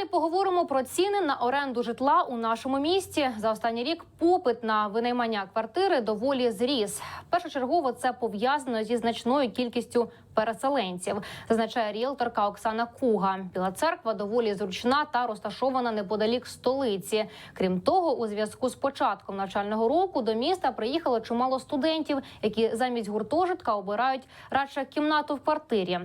Далі поговоримо про ціни на оренду житла у нашому місті. За останній рік попит на винаймання квартири доволі зріс. Першочергово це пов'язано зі значною кількістю переселенців, зазначає ріелторка Оксана Куга. Біла церква доволі зручна та розташована неподалік столиці. Крім того, у зв'язку з початком навчального року до міста приїхало чимало студентів, які замість гуртожитка обирають радше кімнату в квартирі.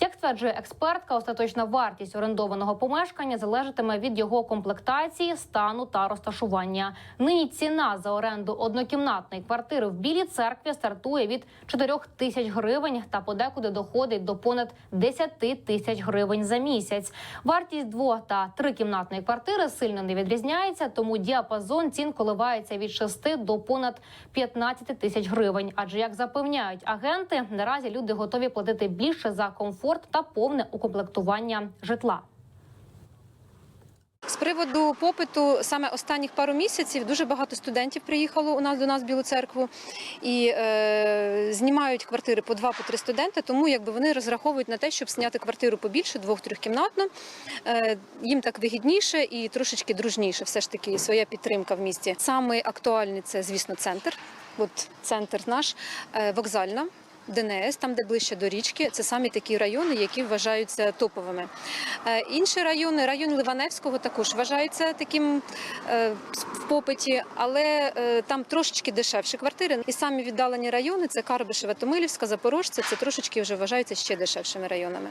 Як стверджує експертка, остаточна вартість орендованого помешкання залежатиме від його комплектації, стану та розташування. Нині ціна за оренду однокімнатної квартири в білій церкві стартує від 4 тисяч гривень та подекуди доходить до понад 10 тисяч гривень за місяць. Вартість дво та трикімнатної квартири сильно не відрізняється, тому діапазон цін коливається від 6 до понад 15 тисяч гривень. Адже як запевняють агенти, наразі люди готові платити більше за комфорт та повне укомплектування житла. З приводу попиту саме останніх пару місяців дуже багато студентів приїхало у нас до нас в Білу церкву і е, знімають квартири по два по три студенти. Тому якби вони розраховують на те, щоб зняти квартиру побільше, двох-трьохкімнатну. Е, їм так вигідніше і трошечки дружніше. Все ж таки своя підтримка в місті. Саме актуальний це, звісно, центр. От центр наш е, вокзальна. ДНС, там де ближче до річки, це самі такі райони, які вважаються топовими. Е, Інші райони, район Ливаневського також вважається таким е, в попиті, але е, там трошечки дешевші квартири. І самі віддалені райони це Карбишева, Томилівська, Запорожця. Це трошечки вже вважаються ще дешевшими районами.